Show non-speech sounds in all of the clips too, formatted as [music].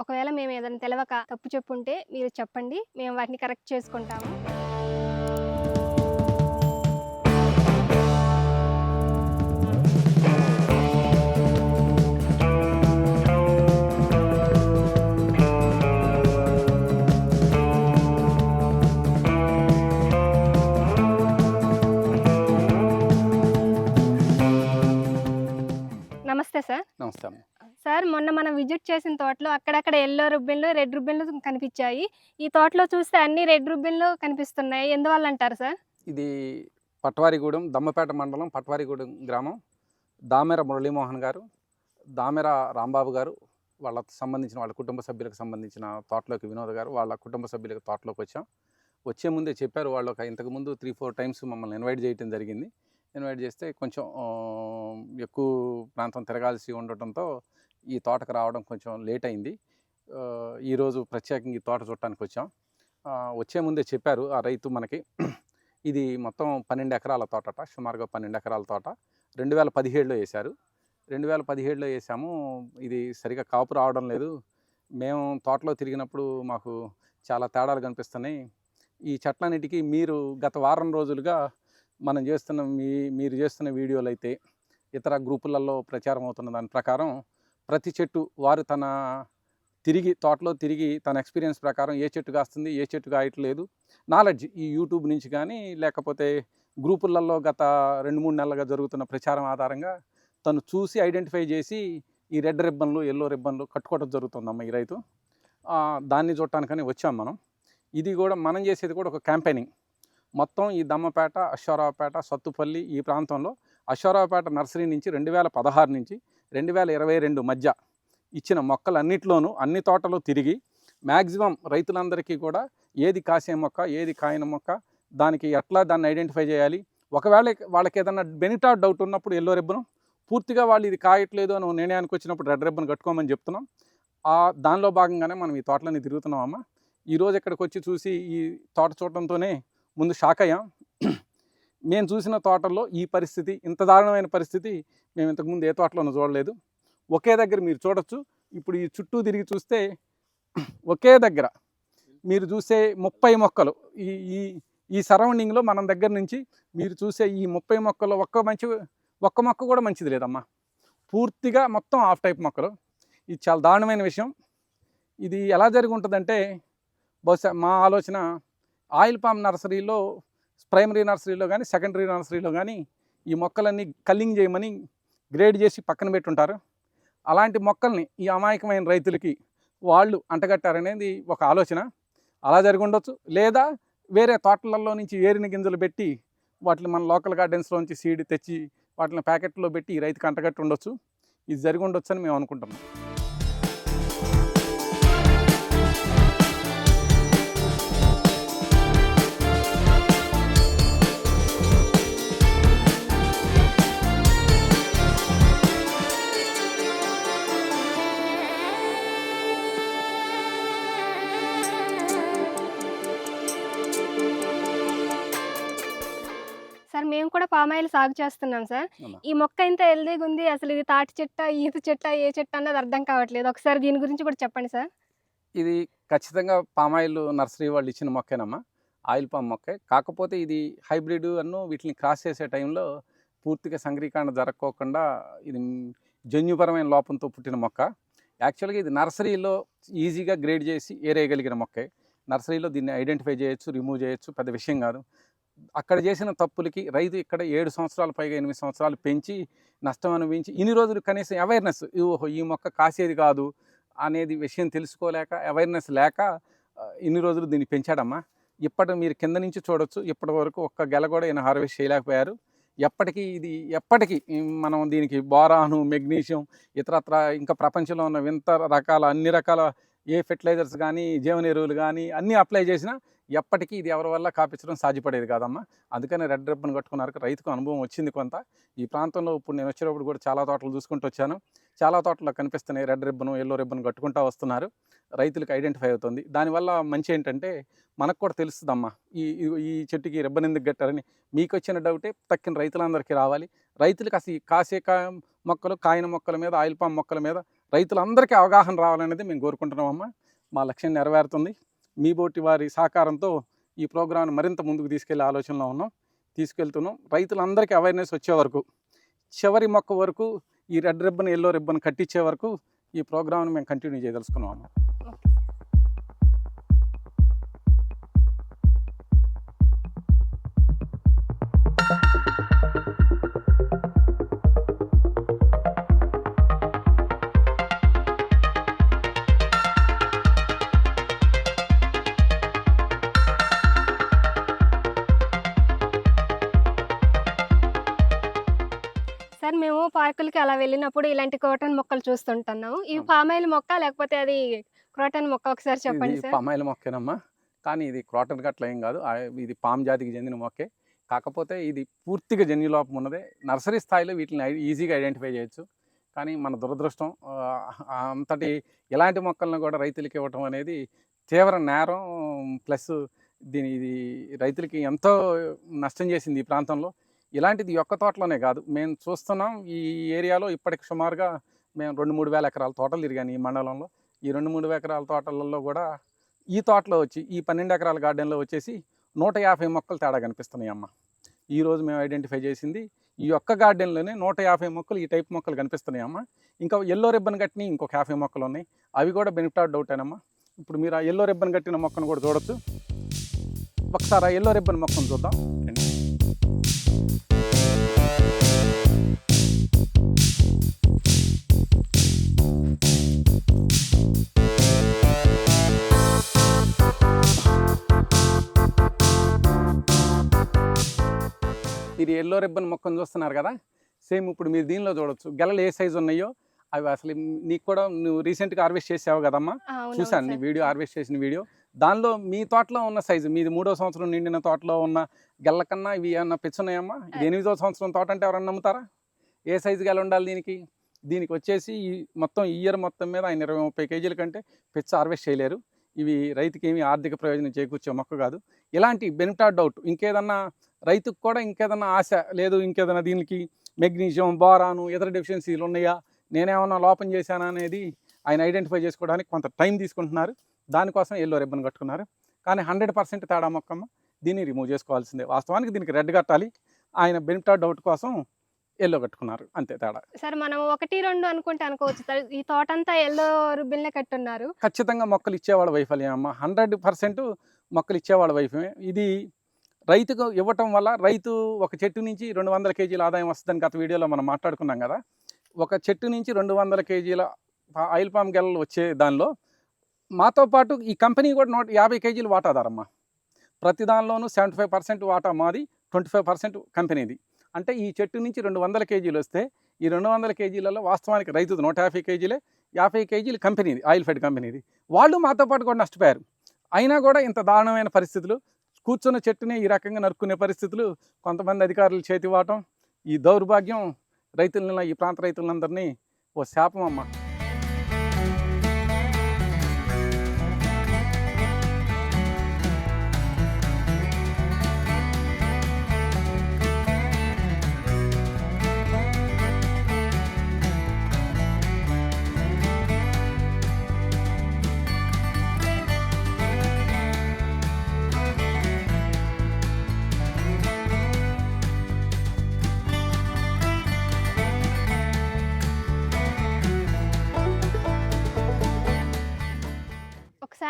ఒకవేళ మేము ఏదైనా తెలవక తప్పు చెప్పుంటే మీరు చెప్పండి మేము వాటిని కరెక్ట్ చేసుకుంటాము. నమస్తే సార్. నమస్తే సార్ మొన్న మనం విజిట్ చేసిన తోటలో అక్కడక్కడ ఎల్లో రుబ్బిన్లు రెడ్ రుబ్బిన్లు కనిపించాయి. ఈ తోటలో చూస్తే అన్ని రెడ్ రుబ్బిన్లు కనిపిస్తున్నాయి. ఎందువల్ల అంటారు సార్? ఇది పట్వారిగూడెం దమ్మపేట మండలం పట్వారిగూడెం గ్రామం. దామెర మురళీమోహన్ గారు దామెర రాంబాబు గారు వాళ్ళకు సంబంధించిన వాళ్ళ కుటుంబ సభ్యులకు సంబంధించిన తోటలోకి వినోద్ గారు వాళ్ళ కుటుంబ సభ్యులకు తోటలోకి వచ్చాం. వచ్చే ముందే చెప్పారు వాళ్ళు ఒక ఇంతకుముందు త్రీ ఫోర్ టైమ్స్ మమ్మల్ని ఇన్వైట్ చేయడం జరిగింది. ఇన్వైట్ చేస్తే కొంచెం ఎక్కువ ప్రాంతం తిరగాల్సి ఉండటంతో ఈ తోటకు రావడం కొంచెం లేట్ అయింది. ఈరోజు ప్రత్యేకంగా ఈ తోట చూడటానికి వచ్చాం. వచ్చే ముందే చెప్పారు ఆ రైతు మనకి [clears throat] ఇది మొత్తం పన్నెండు ఎకరాల తోటట సుమారుగా పన్నెండు ఎకరాల తోట. రెండు వేల పదిహేడులో వేశారు. రెండు వేల పదిహేడులో వేసాము ఇది సరిగా కాపు రావడం లేదు. మేము తోటలో తిరిగినప్పుడు మాకు చాలా తేడాలు కనిపిస్తున్నాయి. ఈ చెట్లన్నిటికీ మీరు గత వారం రోజులుగా మనం చేస్తున్న మీ మీరు చేస్తున్న వీడియోలు అయితే ఇతర గ్రూపులలో ప్రచారం అవుతున్న దాని ప్రకారం ప్రతి చెట్టు వారు తన తిరిగి తోటలో తిరిగి తన ఎక్స్పీరియన్స్ ప్రకారం ఏ చెట్టు కాస్తుంది ఏ చెట్టు కాయట్లేదు. నాలెడ్జ్ ఈ యూట్యూబ్ నుంచి కానీ లేకపోతే గ్రూపులలో గత రెండు మూడు నెలలుగా జరుగుతున్న ప్రచారం ఆధారంగా తను చూసి ఐడెంటిఫై చేసి ఈ రెడ్ రిబ్బన్లు ఎల్లో రిబ్బన్లు కట్టుకోవడం జరుగుతుందమ్మ ఈ రైతు. దాన్ని చూడటానికని వచ్చాం మనం. ఇది కూడా మనం చేసేది కూడా ఒక క్యాంపెయినింగ్. మొత్తం ఈ దమ్మపేట అశ్వారావుపేట సత్తుపల్లి ఈ ప్రాంతంలో అశ్వారావుపేట నర్సరీ నుంచి రెండు వేల పదహారు నుంచి రెండు వేల ఇరవై రెండు మధ్య ఇచ్చిన మొక్కలన్నిట్లోనూ అన్ని తోటలో తిరిగి మ్యాక్సిమం రైతులందరికీ కూడా ఏది కాసే మొక్క ఏది కాయన మొక్క దానికి ఎట్లా దాన్ని ఐడెంటిఫై చేయాలి? ఒకవేళ వాళ్ళకి ఏదైనా బెనిటా డౌట్ ఉన్నప్పుడు ఎల్లో రెబ్బను పూర్తిగా వాళ్ళు ఇది కాయట్లేదు అని నిర్ణయానికి వచ్చినప్పుడు రెడ్ రెబ్బను కట్టుకోమని చెప్తున్నాం. ఆ దానిలో భాగంగానే మనం ఈ తోటలని తిరుగుతున్నాం అమ్మ. ఈరోజు ఇక్కడికి వచ్చి చూసి ఈ తోట చూడటంతోనే ముందు షాక్ అయ్యాం. మేము చూసిన తోటల్లో ఈ పరిస్థితి ఇంత దారుణమైన పరిస్థితి మేము ఇంతకుముందు ఏ తోటలోనూ చూడలేదు. ఒకే దగ్గర మీరు చూడొచ్చు. ఇప్పుడు ఈ చుట్టూ తిరిగి చూస్తే ఒకే దగ్గర మీరు చూసే ముప్పై మొక్కలు. ఈ ఈ ఈ సరౌండింగ్లో మనం దగ్గర నుంచి మీరు చూసే ఈ ముప్పై మొక్కలు ఒక్క మంచి ఒక్క మొక్క కూడా మంచిది లేదమ్మా. పూర్తిగా మొత్తం ఆఫ్ టైప్ మొక్కలు. ఇది చాలా దారుణమైన విషయం. ఇది ఎలా జరిగి ఉంటుందంటే బహుశా మా ఆలోచన ఆయిల్ పామ్ నర్సరీలో ప్రైమరీ నర్సరీలో కానీ సెకండరీ నర్సరీలో కానీ ఈ మొక్కలన్నీ కల్లింగ్ చేయమని గ్రేడ్ చేసి పక్కన పెట్టుంటారు. అలాంటి మొక్కల్ని ఈ అమాయకమైన రైతులకి వాళ్ళు అంటగట్టారనేది ఒక ఆలోచన. అలా జరిగి ఉండొచ్చు. లేదా వేరే తోటలలో నుంచి ఏరిన గింజలు పెట్టి వాటిని మన లోకల్ గార్డెన్స్లోంచి సీడ్ తెచ్చి వాటిని ప్యాకెట్లో పెట్టి ఈ రైతుకి అంటగట్టి ఉండొచ్చు. ఇది జరిగి ఉండొచ్చు అని మేము అనుకుంటున్నాం. పామాయిల్ సాగు చేస్తున్నాం సార్. ఈ మొక్క ఇంత హెల్దీగా ఉంది అసలు ఇది తాటి చెట్ట ఈత చెట్ట ఏ చెట్టు అన్నది అర్థం కావట్లేదు. ఒకసారి దీని గురించి కూడా చెప్పండి సార్. ఇది ఖచ్చితంగా పామాయిల్ నర్సరీ వాళ్ళు ఇచ్చిన మొక్కేనమ్మా. ఆయిల్ పామ్ మొక్కే. కాకపోతే ఇది హైబ్రిడ్ అన్ను వీటిని క్రాస్ చేసే టైంలో పూర్తిగా సంగ్రీకరణ జరగకోకుండా ఇది జన్యుపరమైన లోపంతో పుట్టిన మొక్క. యాక్చువల్గా ఇది నర్సరీలో ఈజీగా గ్రేడ్ చేసి ఏరేయగలిగిన మొక్కే. నర్సరీలో దీన్ని ఐడెంటిఫై చేయొచ్చు రిమూవ్ చేయొచ్చు పెద్ద విషయం కాదు. అక్కడ చేసిన తప్పులకి రైతు ఇక్కడ ఏడు సంవత్సరాల పైగా ఎనిమిది సంవత్సరాలు పెంచి నష్టం అనుభవించి ఇన్ని రోజులు కనీసం అవేర్నెస్ ఓహో ఈ మొక్క కాసేది కాదు అనేది విషయం తెలుసుకోలేక అవేర్నెస్ లేక ఇన్ని రోజులు దీన్ని పెంచాడమ్మా. ఇప్పటి మీరు కింద నుంచి చూడొచ్చు. ఇప్పటి వరకు ఒక్క గెల కూడా ఈయన హార్వెస్ట్ చేయలేకపోయారు. ఎప్పటికీ ఇది ఎప్పటికీ మనం దీనికి బోరాను మెగ్నీషియం ఇతరత్ర ఇంకా ప్రపంచంలో ఉన్న వింత రకాల అన్ని రకాల ఏ ఫెర్టిలైజర్స్ కానీ జీవన ఎరువులు కానీ అన్నీ అప్లై చేసినా ఎప్పటికీ ఇది ఎవరి వల్ల కాపించడం సాధ్యపడేది కాదమ్మా. అందుకని రెడ్ రిబ్బన్ కట్టుకున్నారు రైతుకు అనుభవం వచ్చింది కొంత. ఈ ప్రాంతంలో ఇప్పుడు నేను వచ్చినప్పుడు కూడా చాలా తోటలు చూసుకుంటూ వచ్చాను. చాలా తోటల్లో కనిపిస్తున్నాయి రెడ్ రిబ్బన్ ఎల్లో రిబ్బన్ కట్టుకుంటూ వస్తున్నారు. రైతులకు ఐడెంటిఫై అవుతుంది. దానివల్ల మంచి ఏంటంటే మనకు కూడా తెలుస్తుందమ్మా. ఈ ఈ- ఈ చెట్టుకి రిబ్బన్ ఎందుకు కట్టారని మీకు వచ్చిన డౌటే తక్కిన రైతులందరికీ రావాలి. రైతులకు అసలు ఈ కాసే మొక్కలు కాయన మొక్కల మీద ఆయిల్ పామ్ మొక్కల మీద రైతులందరికీ అవగాహన రావాలనేది మేము కోరుకుంటున్నామమ్మా. మా లక్ష్యం నెరవేరుతుంది. మీ బోటి వారి సహకారంతో ఈ ప్రోగ్రాంను మరింత ముందుకు తీసుకెళ్ళే ఆలోచనలో ఉన్నాం. తీసుకెళ్తున్నాం. రైతులందరికీ అవేర్నెస్ వచ్చే వరకు చివరి మొక్క వరకు ఈ రెడ్ రిబ్బన్ ఎల్లో రిబ్బన్ కట్టించే వరకు ఈ ప్రోగ్రామ్ను మేము కంటిన్యూ చేయదలుచుకున్నాము సార్ మేము పార్కులకి అలా వెళ్ళినప్పుడు ఇలాంటి క్రోటన్ మొక్కలు చూస్తుంటున్నాము. ఇవి. పామాయిల్ మొక్క లేకపోతే అది క్రోటన్ మొక్క ఒకసారి చెప్పండి సార్. పామాయిల్ మొక్కేనమ్మా. కానీ ఇది క్రాటన్ గట్ల ఏం కాదు. ఇది పామ్ జాతికి చెందిన మొక్కే. కాకపోతే ఇది పూర్తిగా జన్యులోపం ఉన్నదే. నర్సరీ స్థాయిలో వీటిని ఈజీగా ఐడెంటిఫై చేయొచ్చు. కానీ మన దురదృష్టం అంతటి ఎలాంటి మొక్కలను కూడా రైతులకి ఇవ్వటం అనేది తీవ్ర నేరం. ప్లస్ దీని ఇది రైతులకి ఎంతో నష్టం చేసింది ఈ ప్రాంతంలో. ఇలాంటిది యొక్క తోటలోనే కాదు. మేము చూస్తున్నాం ఈ ఏరియాలో ఇప్పటికి సుమారుగా మేము రెండు మూడు వేల ఎకరాల తోటలు తిరిగాను ఈ మండలంలో. ఈ రెండు మూడు ఎకరాల తోటలలో కూడా ఈ తోటలో వచ్చి ఈ పన్నెండు ఎకరాల గార్డెన్లో వచ్చేసి నూట యాభై మొక్కలు తేడా కనిపిస్తున్నాయి అమ్మ. ఈరోజు మేము ఐడెంటిఫై చేసింది ఈ ఒక్క గార్డెన్లోనే నూట యాభై మొక్కలు ఈ టైప్ మొక్కలు కనిపిస్తున్నాయి అమ్మ. ఇంకా ఎల్లో రిబ్బన్ కట్టిన ఇంకొక యాభై మొక్కలు ఉన్నాయి. అవి కూడా బెనిఫిట్ ఆఫ్ డౌట్ అనమ్మా ఇప్పుడు మీరు ఆ ఎల్లో రిబ్బన్ కట్టిన మొక్కను కూడా చూడొచ్చు. ఒకసారి ఆ ఎల్లో రిబ్బన్ మొక్కను చూద్దాం. మీరు ఎల్లో రిబ్బన్ మొక్కను చూస్తున్నారు కదా? సేమ్ ఇప్పుడు మీరు దీనిలో చూడొచ్చు. గెలలు ఏ సైజు ఉన్నాయో అవి అసలు నీకు కూడా నువ్వు రీసెంట్గా హార్వెస్ట్ చేసావు కదమ్మా? చూశాను నీ. వీడియో హార్వెస్ట్ చేసిన వీడియో. దానిలో మీ తోటలో ఉన్న సైజు మీది మూడో సంవత్సరం నిండిన తోటలో ఉన్న గెల్ల కన్నా ఇవి ఏమన్నా పెచ్చున్నాయమ్మా? ఇది ఎనిమిదో సంవత్సరం తోట అంటే ఎవరన్నా నమ్ముతారా? ఏ సైజు గెల ఉండాలి దీనికి? దీనికి వచ్చేసి ఈ మొత్తం ఇయర్ మొత్తం మీద ఆయన ఇరవై ముప్పై కేజీల కంటే పెచ్చ హార్వెస్ట్ చేయలేరు. ఇవి రైతుకి ఏమి ఆర్థిక ప్రయోజనం చేకూర్చే మొక్క కాదు. ఇలాంటి బెనిఫిట్ డౌట్. ఇంకేదన్నా రైతుకు కూడా ఇంకేదన్నా ఆశ లేదు ఇంకేదన్నా దీనికి మెగ్నీషియం బోరాను ఇతర డెఫిషియన్సీలు ఉన్నాయా? నేనేమన్నా లోపం చేశానా అనేది ఆయన ఐడెంటిఫై చేసుకోవడానికి కొంత టైం తీసుకుంటున్నారు. దానికోసం ఎల్లో రిబ్బన్ కట్టుకున్నారు. కానీ హండ్రెడ్ పర్సెంట్ తేడా మొక్కమ్మ దీన్ని రిమూవ్ చేసుకోవాల్సిందే. వాస్తవానికి దీనికి రెడ్ కట్టాలి. ఆయన బెనిఫిట్ డౌట్ కోసం ఎల్లో కట్టుకున్నారు. అంతే తేడా. సార్ మనం ఒకటి రెండు అనుకుంటే అనుకోవచ్చు. సార్ ఈ తోట అంతా ఎల్లో రుబ్బిన్లే కట్టున్నారు. ఖచ్చితంగా మొక్కలు ఇచ్చేవాళ్ళ వైఫల్యం అమ్మ. హండ్రెడ్ పర్సెంట్ మొక్కలు ఇచ్చేవాళ్ళ వైఫల్యమే. ఇది రైతుకు ఇవ్వటం వల్ల రైతు ఒక చెట్టు నుంచి రెండు వందల కేజీల ఆదాయం వస్తుందని గత వీడియోలో మనం మాట్లాడుకున్నాం కదా. ఒక చెట్టు నుంచి రెండు వందల కేజీల ఆయిల్ పామ్ గెలలు వచ్చే దానిలో మాతో పాటు ఈ కంపెనీ కూడా నూట యాభై కేజీలు వాటాదారమ్మా ప్రతి దానిలోనూ సెవెంటీ ఫైవ్ పర్సెంట్ వాటా మాది ట్వంటీ ఫైవ్ పర్సెంట్ కంపెనీది. అంటే ఈ చెట్టు నుంచి రెండు వందల కేజీలు వస్తే ఈ రెండు వందల కేజీలలో వాస్తవానికి రైతుది నూట యాభై కేజీలే యాభై కేజీలు కంపెనీది ఆయిల్ ఫెడ్ కంపెనీది. వాళ్ళు మాతో పాటు కూడా నష్టపోయారు. అయినా కూడా ఇంత దారుణమైన పరిస్థితులు కూర్చున్న చెట్టుని ఈ రకంగా నరుక్కునే పరిస్థితులు కొంతమంది అధికారులు చేతివాటం ఈ దౌర్భాగ్యం రైతులను ఈ ప్రాంత రైతులందరినీ ఓ శాపం అమ్మ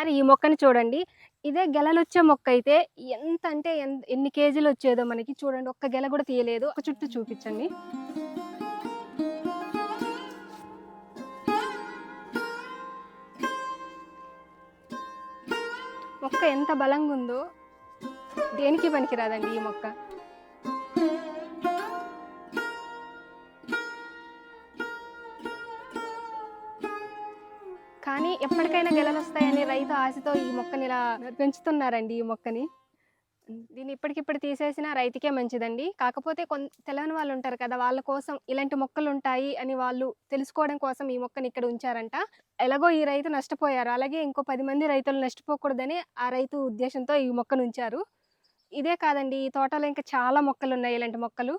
ఒకసారి ఈ మొక్కని చూడండి. ఇదే గెలలు వచ్చే మొక్క అయితే ఎంత అంటే ఎన్ని కేజీలు వచ్చేదో మనకి చూడండి. ఒక్క గెల కూడా తీయలేదు. ఒక చుట్టూ చూపించండి. మొక్క ఎంత బలంగా ఉందో దేనికి పనికిరాదండి ఈ మొక్క? ఎప్పటికైనా గెలలు వస్తాయని రైతు ఆశతో ఈ మొక్కని ఇలా పెంచుతున్నారండి ఈ మొక్కని. దీన్ని ఇప్పటికిప్పుడు తీసేసిన రైతుకే మంచిదండి. కాకపోతే కొంత తెలియని వాళ్ళు ఉంటారు కదా వాళ్ళ కోసం ఇలాంటి మొక్కలు ఉంటాయి అని వాళ్ళు తెలుసుకోవడం కోసం ఈ మొక్కని ఇక్కడ ఉంచారంట. ఎలాగో ఈ రైతు నష్టపోయారు. అలాగే ఇంకో పది మంది రైతులు నష్టపోకూడదని ఆ రైతు ఉద్దేశంతో ఈ మొక్కను ఉంచారు. ఇదే కాదండి ఈ తోటలో ఇంకా చాలా మొక్కలు ఉన్నాయి ఇలాంటి మొక్కలు.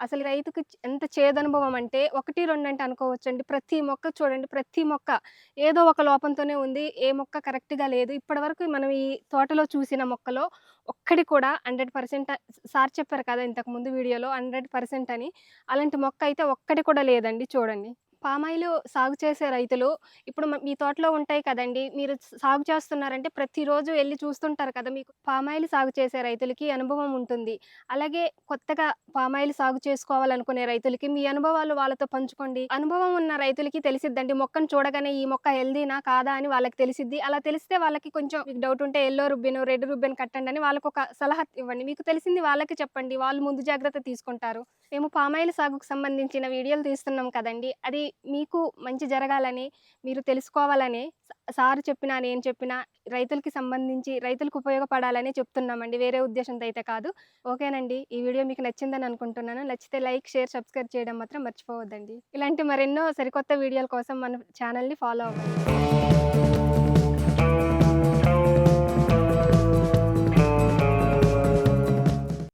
అసలు రైతుకు ఎంత చేదనుభవం అంటే ఒకటి రెండు అంటే అనుకోవచ్చండి. ప్రతి మొక్క చూడండి ప్రతి మొక్క ఏదో ఒక లోపంతోనే ఉంది. ఏ మొక్క కరెక్ట్గా లేదు. ఇప్పటివరకు మనం ఈ తోటలో చూసిన మొక్కలో ఒక్కడి కూడా హండ్రెడ్ పర్సెంట్ సార్ చెప్పారు కదా ఇంతకుముందు వీడియోలో హండ్రెడ్ పర్సెంట్ అని. అలాంటి మొక్క అయితే ఒక్కటి కూడా లేదండి చూడండి. పామాయిల్ సాగు చేసే రైతులు ఇప్పుడు మీ తోటలో ఉంటాయి కదండి. మీరు సాగు చేస్తున్నారంటే ప్రతిరోజు వెళ్ళి చూస్తుంటారు కదా మీకు. పామాయిల్ సాగు చేసే రైతులకి అనుభవం ఉంటుంది. అలాగే కొత్తగా పామాయిల్ సాగు చేసుకోవాలనుకునే రైతులకి మీ అనుభవాలు వాళ్ళతో పంచుకోండి. అనుభవం ఉన్న రైతులకి తెలిసిద్దండి. మొక్కను చూడగానే ఈ మొక్క హెల్దీనా కాదా అని వాళ్ళకి తెలిసిద్ది. అలా తెలిస్తే వాళ్ళకి కొంచెం మీకు డౌట్ ఉంటే ఎల్లో రుబ్బెను రెడ్ రుబ్బెను కట్టండి అని వాళ్ళకి ఒక సలహా ఇవ్వండి. మీకు తెలిసింది వాళ్ళకి చెప్పండి. వాళ్ళు ముందు జాగ్రత్త తీసుకుంటారు. మేము పామాయిల్ సాగుకు సంబంధించిన వీడియోలు తీస్తున్నాం కదండి. అది మీకు మంచి జరగాలని మీరు తెలుసుకోవాలని సార్ చెప్పినా నేను చెప్పినా రైతులకి సంబంధించి రైతులకు ఉపయోగపడాలని చెప్తున్నామండి. వేరే ఉద్దేశంతో అయితే కాదు. ఓకేనండి. ఈ వీడియో మీకు నచ్చిందని అనుకుంటున్నాను. నచ్చితే లైక్ షేర్ సబ్స్క్రైబ్ చేయడం మాత్రం మర్చిపోవద్దండి. ఇలాంటి మరెన్నో సరికొత్త వీడియోల కోసం మన ఛానల్ని ఫాలో అవ్వండి.